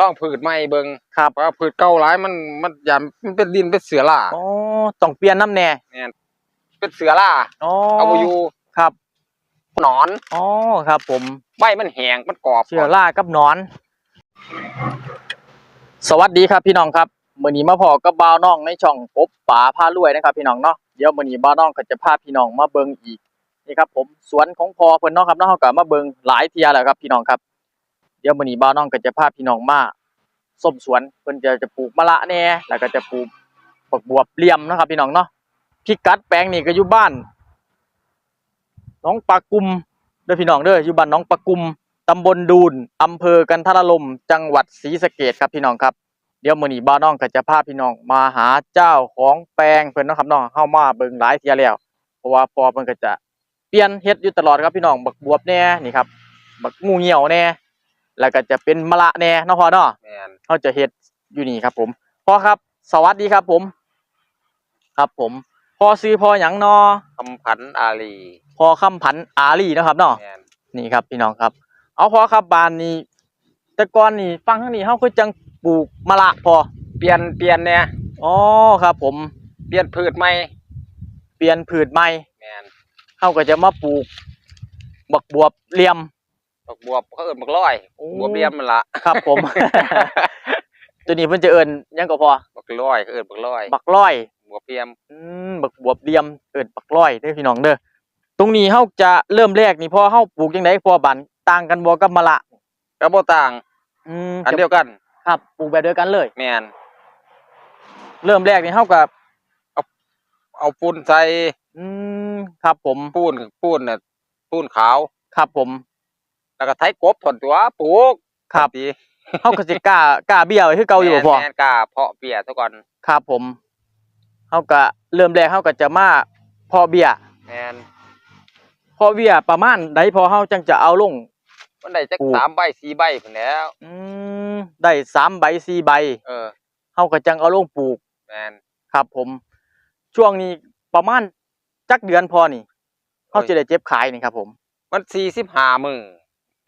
ลองพืชใหม่เบิ่งครับเพราะว่าพืชเก่าหลายมันมันอย่ามันเป็นดินเป็นเสือล่าอ๋อต้องเปลี่ยนน้ำแน่เป็นเสือล่าอ๋อเอาบ่อยู่ครับหนอนอ๋อครับ ผมใบมันแห้งมันกรอบเชื้อรากับหนอน สวัสดีครับพี่น้องครับมื้อนี้มาพอกับบ่าวน้องในช่องกบป๋าพารวยนะครับ พี่น้องเนาะเดี๋ยวมื้อนี้บ่าวน้องก็จะพาพี่น้องมาเบิ่งอีกนี่ครับผมสวนของพอเพิ่นเนาะครับเนาะเฮาก็มาเบิ่งหลายเที่ยแล้วครับพี่น้องครับ เดี๋ยวมื้อนี้บ่าวน้องก็จะพาพี่น้องมาส้มสวนเพิ่นจะจะปลูกมะละแหน่แล้วก็จะปลูกบักบวบเหลี่ยมนะครับ พี่น้องเนาะพิกัดแปลงนี่ก็อยู่บ้านน้องปากุมเด้อพี่น้องเด้ออยู่บ้านน้องปากุมตำบลดูนอำเภอกันทรลมจังหวัดศรีสะเกษครับพี่น้องครับเดี๋ยวมื้อนี้บ้าวน้องก็จะพาพี่น้องมาหาเจ้าของแปลงเพิ่นนะครับน้องเข้ามาเบิ่งหลายเที่ยแล้ว เพราะว่าพอเพิ่นก็จะเปลี่ยนเฮ็ดอยู่ตลอดครับพี่น้องบักบวบแน่นี่ครับบักงูเหี่ยวแน่ แล้วก็จะเป็นมะละแน่เนาะพ่อเนาะแม่นเขาจะเฮ็ดอยู่นี่ครับผมพ่อครับ สวัสดีครับผม ครับผมพ่อซื้อพ่อหยังเนาะคำผันอาลีพ่อคำผันอาลีเนาะครับเนาะแม่นนี่ครับพี่น้องครับ เอาพอครับบานนี้แต่ก่อนนี่ฟังทางนี้เฮาคือจังปลูกมะละพอเปลี่ยนเปลี่ยนเนี่ยอ๋อครับ ผมเปลี่ยนพืชใหม่เปลี่ยนพืชใหม่แม่นเฮาก็จะมาปลูกบักบวบเหลี่ยม บักบวบเขาเอิ้นบักร้อยโอ้บวบเรียมมันละครับผม ตัวนี้เพิ่นจะเอิ้นหยังก็พอบักร้อยเขาเอิ้นบักร้อยบักร้อยบวบเรียมอืมบักบวบเหลี่ยมเอิ้นบักร้อยเด้อพี่น้องเด้อตรงนี้เฮาจะเริ่มแรกนี่พอเฮาปลูกจังไดพอบันต่างกันบ่กับมะละก็บ่ต่าง อืมอันเดียวกันครับปลูกแบบเดียวกันเลย แม่นเริ่มแรกนี่เฮากับเอาปูนใส่อืมครับผมปูนปูนน่ะปูนขาวครับผม แล้วก็ไถกบถอนตัวปลูกครับดีเฮาก็สิกล้ากล้าเบี้ยวไว้คือเก่าอยู่บ่พ่อแม่นๆกล้าเพาะเบี้ยซะก่อนครับผมเฮาก็เริ่มแรกเฮาก็จะมาเพอเบี้ยแม่นเพอเบี้ยประมาณใดพอเฮาจังจะเอาลงมันได้จักปลูกสามใบสี่ใบพุ่นแหล้วอืมได้สามใบสี่ใบ เออเฮาก็จังเอาลงปลูกแม่นครับผม ช่วงนี้ประมาณจักเดือนพอนี่เฮาจะได้เจ็บขายนี่ครับผม มันสี่สิบห้ามือ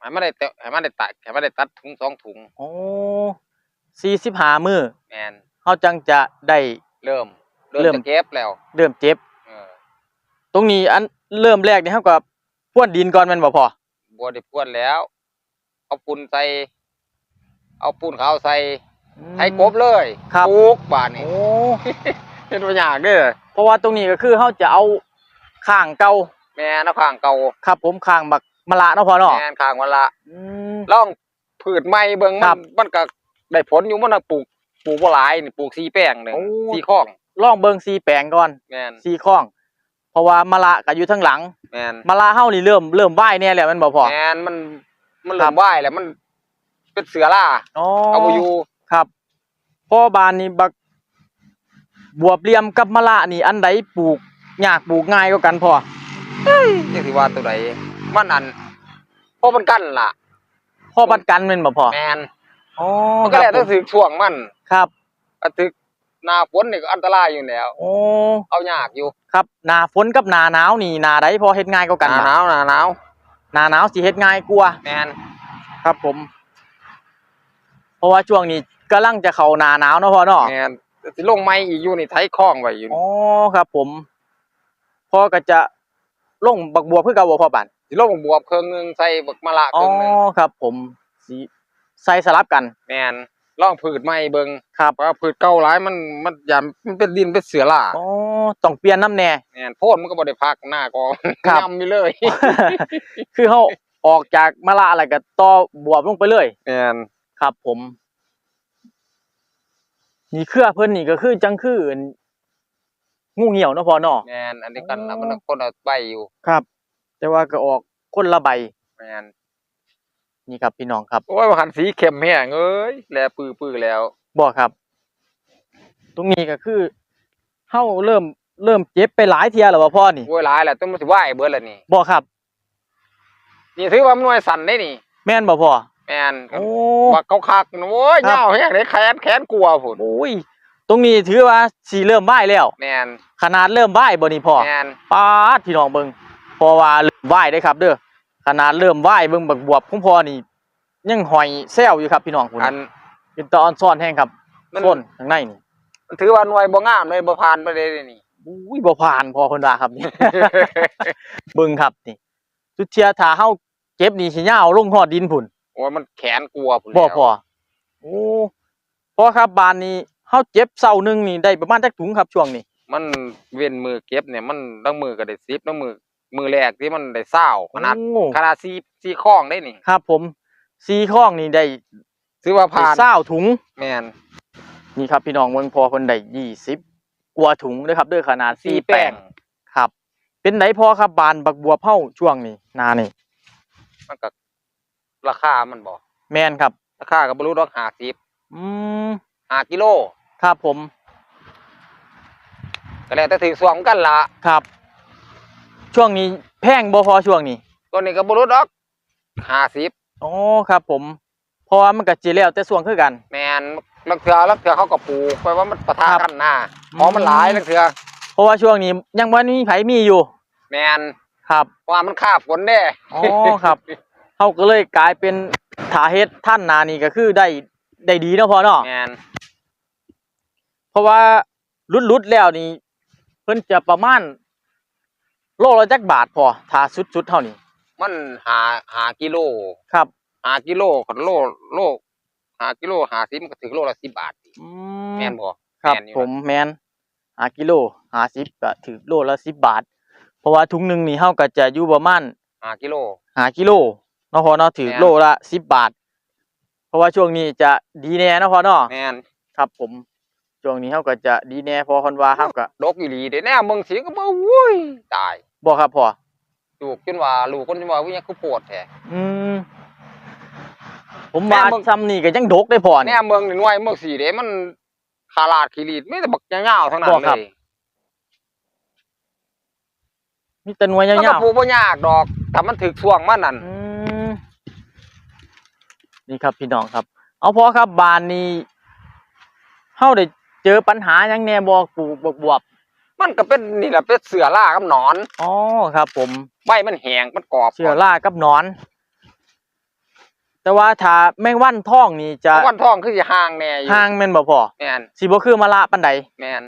ให้มันได้เตะให้มันได้ตัดให้มันได้ตัดถุงสองถุงโอ้45มื้อแม่นเฮาจังจะได้ เริ่มเริ่เริ่มมจะเก็บแล้วเริ่มเจ็บ เออตรงนี้อันเริ่มแรกนี่เฮาก็พ่วนดินก่อนแม่นบ่พอบัวได้พรวนแล้ว เอาปูนใส่เอาปูนขาวใส่อืม ให้กบเลยครับ ปลูกบ้านนี้โอ้เป็นตัวอย่างเด้อเพราะว่าตรงนี้ก็คือเขาจะเอาข้างเก่าแม่นเอาข้างเก่าครับผมข้างบัก มะละเนาะพอเนาะแม่นข้างวันละอืมลองพืชใหม่เบิ่งครัมับนมันก็ได้ผลอยู่มันน่ะปลูกปลูกบ่หลายนี่ปลูกสีแป้งหนึงโอ้ สีข้องลองเบิ่งสีแปลงก่อนแม่นสีข้อง เพราะว่ามะละก็อยู่ทั้งหลังแม่นมะละเฮานี่เริ่มเริ่มไหว้แน่แล้วแมันบ่พอแม่นมันมันครัเริ่บมไหวแล้วมันเป็นเสือล่าอ๋อเอาบ่อยู่ครับพ่อบานนี่บักบวบเหลี่ยมกับมะละนี่อันใดปลูกยากปลูกง่ายกว่ากันพอจังสิว่าตัวใด มันอันเพราะมันกั้นล่ะพ่อปัดกันแม่นบ่พอแม่นอ๋อมันก็แล้วคแต่รับผมถึงช่วงมันครับก็ถึกหน้าฝนนี่ก็อันตรายอยู่แล้ว โอ้เอายากอยู่ครับหน้าฝนกับหน้าหนาวนี่หน้าใดพอเฮ็ดง่ายกว่าหกันน้าหนาวหน้าหนาวหน้าหนาวสิเฮ็ดง่ายกว่าแม่นครับ ผม เพราะว่าช่วงนี้กำลังจะเข้าหน้าหนาวเนาะพ่อเนาะแม่นสิลงไม้อีกอยู่นี่ไถคล้องไว้อยู่อ๋อครับ ผมพ่อก็จะลงบักบัวเพื่อเก่าบ่พ่อบ้าน สิลงบวบเครื่องหนึงใส่บักมะละอ๋เคอรื่องหนึงครับ ผมสีใส่สลับกันแม่นลองพืชใหม่เบิ่งครับเพราะว่าพืชเก่าหลายมันมันอย่ามันเป็นดินเป็นเสือล่าอ๋อต้องเปลี่ยนน้ำแน่ แม่นโพดมันก็บ่ได้พักหน้าก็ครับยำอยู่เลยคือเขาออกจากมะละอะไรก็ต่อบวบลงไปเลย แม่นครับ ผม นี่เครือเพิ่นนี่ก็คือจังคืองูเหี่ยวเนาะพ่อเนาะ แม่นอันนี้กันอ๋อนะมันคนละใบอยู่ ครับ แต่ว่าก็ออกคนละใบแม่นนี่ครับพี่น้องครับโอ้ยว่าหันสีเข้มแห้งเอ้ยแลปื้อๆแล้วบอกครับ ตรงนี้ก็คือเฮาเริ่มเริ่มเจ็บไปหลายเที่ยแล้วว่าพ่อนี่โว้ยหลายแล้วต้องมันสิไหวเบิดแล้วนี่บอกครับ นี่ถือว่ามันหน่วยสั่นได้นี่ แม่นบ่พ่อแม่นโอ้บักเขาคักๆนะโอ้ยครับยาวแห้งเลยแขนแขนกลัวพุ่นโอ้ยตรงนี้ถือว่าสีเริ่มไหวแล้วแม่นขนาดเริ่มไหวบ่นี่พ่อแม่นปาดพี่น้องเบิ่งเพราะว่าเริ่มไหวได้ครับ เด้อขนาดเริ่มไหวเบิ่งบักบวบของพ่อนี่ยังหอยแซวอยู่ครับพี่น้องคุณอันเป็นตาออนซ่อนแห้งครับมันต้นข้างในนี่มันถือว่าหน่วยบ่งามเลยบ่ผ่านไปเลยนี่อุ้ยบ่ผ่านพอคนว่าครับนี่เบิ่งครับนี่สุดเทียถ้าเฮาเก็บนี่สิยาวลงฮอดดินพุ่นโอ้ยมันแขนกลัวพุ่นบ่แล้วพอโอ้พอครับบานนี้เฮาเจ็บเซาหนึงนี่ได้ประมาณจักถุงครับช่วงนี้ มันเว้นมือเก็บเนี่ยมันตั้งมือก็ได้10ตั้งมือ มือแรกที่มันได้เศร้าขนาดโอ้ ขนาดซีซีข้องได้นี่ครับผมซีข้องนี่ได้ถือว่าได้ผ่านเศร้าถุง แม่นนี่ครับพี่น้องเมืองพอคนได้ยี่สิบกว่าถุงเด้อครับเด้วยขนาดซีสี่แป้งครับ เป็นไหนพอครับบานบักบัวเผาช่วงนี้หนานี่ มันก็ราคามันบ่แมนครับ ราคาก็บ่รู้ดอก50อืม5กิโลครับผมก็แล้วแต่ถือสวมกันละครับ ช่วงนี้แพงบ่พอช่วงนี้ตัวนี้ก็บ่รู้ดอก50อ๋อครับ ผมเพราะว่ามันก็จีแล้วแต่ส่วงคือกัน แม่นลักเทื่อลักเทื่อเขาก็ปลูกไปว่ามันปะทะครับกันหน้าของมันหลายลักเทื่อเพราะว่าช่วงนี้ยังบ่มีไผมีอยู่แม่นครับเพราะว่ามันคาบฝนเด้อ๋อครับเฮาก็เลยกลายเป็นถาเฮ็ดท่านนานี่ก็คือได้ได้ดีเนาะพอเนาะแม่นเพราะว่าลุดๆแล้วนี่เพิ่นจะประมาณ โลละจักบาทพอถ้าสุดๆเท่านี้ มันหาหากิโลครับ หากิโลกับโลโลหากิโลหาสิมันก็ถึงโลละ10บาทอืแม่นบ่ครับแม่นอยู่ผมแมนหากิโลหาสิบก็ถือโลละสิบบาท เพราะว่าถุงหนึ่งนี่เฮาก็จะอยู่ประมาณ หากิโล หากิโลเนาะพอเนาะถือแม่น โลละสิบบาท เพราะว่าช่วงนี้จะดีแน่เนาะพอเนาะแม่นครับผม ช่วงนี้เฮาก็จะดีแน่พอคนว่าเฮาก็ดกอีหลีเด้แน่เมืองสิงก็บ่วุ้ยตายบ่ครับพอลูกจนว่าลูกคนจนว่าวิญญาคือโปวดแท้อืมผมว่าแม่นบ่ซ้ำนี่ก็ยังดกได้พอแน่นี่เมืองนี่หน่วยเมืองสีเด้มันขาลาดขีรีดมีแต่บักยาวๆทั้งนั้นบ่เลครับยมีแต่หน่วยมันยาก็วปลูกบ่ยากดอกถ้ามันถึกช่วงมันนั่นๆอืมนี่ครับพี่น้องครับ เอาพอครับบานนี้เฮาได้ เจอปัญหาหยังแน่บ่ปลูกบวบมันก็เป็นนี่แหละเป็นเสือล่ากับหนอนๆอ๋อครับ ผมใบมันแห้งมันกรอบเชื้อรากับหนอน แต่ว่าถ้าแมงวันทองนี่จะวันทองคือสิห่างแน่อยู่ห่างแม่นบ่พอแม่นสิบ่คือมะละปานใด แม่น